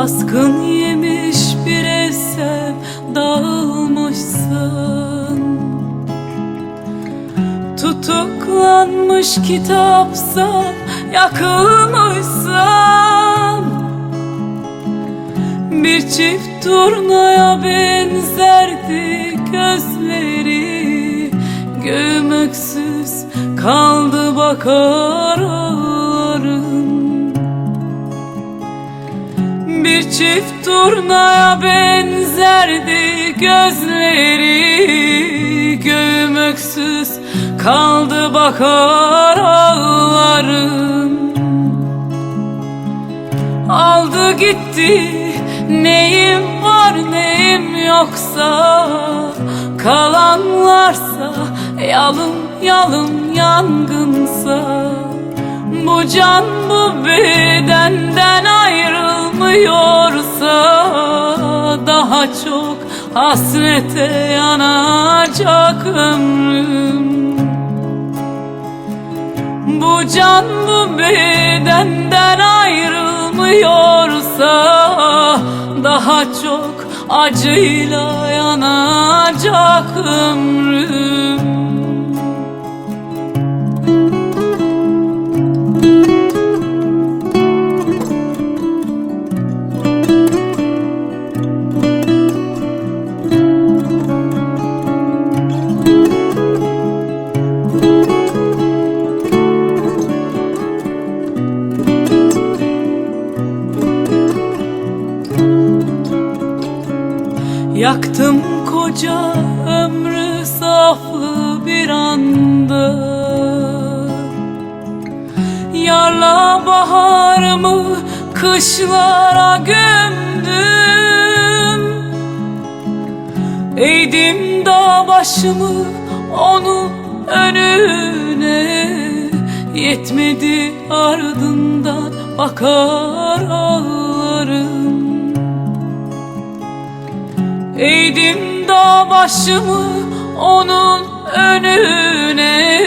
Baskın yemiş bir evsem dağılmışsın. Tutuklanmış kitapsan yakılmışsın. Bir çift turnaya benzerdi gözleri. Gömüksüz kaldı bakar bir çift turnaya benzerdi gözleri Göğüm öksüz kaldı bakar ağlarım. Aldı gitti neyim var neyim yoksa Kalanlarsa yalın yalın yangınsa Bu can bu bedenden ayrılmıyorsa Daha çok hasrete yanacak ömrüm. Bu can bu bedenden ayrılmıyorsa Daha çok acıyla yanacak ömrüm Yaktım koca ömrü saflı bir anda. Yarla baharımı kışlara gömdüm. Eğdim dağ başımı onun önüne. Yetmedi ardından bakar ağlarım Eğdim dağ başımı onun önüne.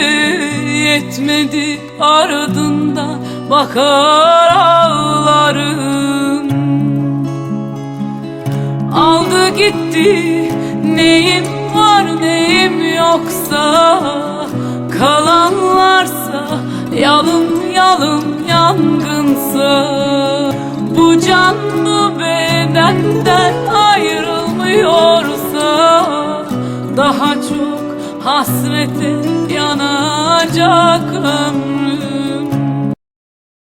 Yetmedi ardından bakar ağlarım. Aldı gitti neyim var neyim yoksa. Kalanlarsa yalın yalın yangınsa. Bu can bu Çok hasrete yanacak ömrüm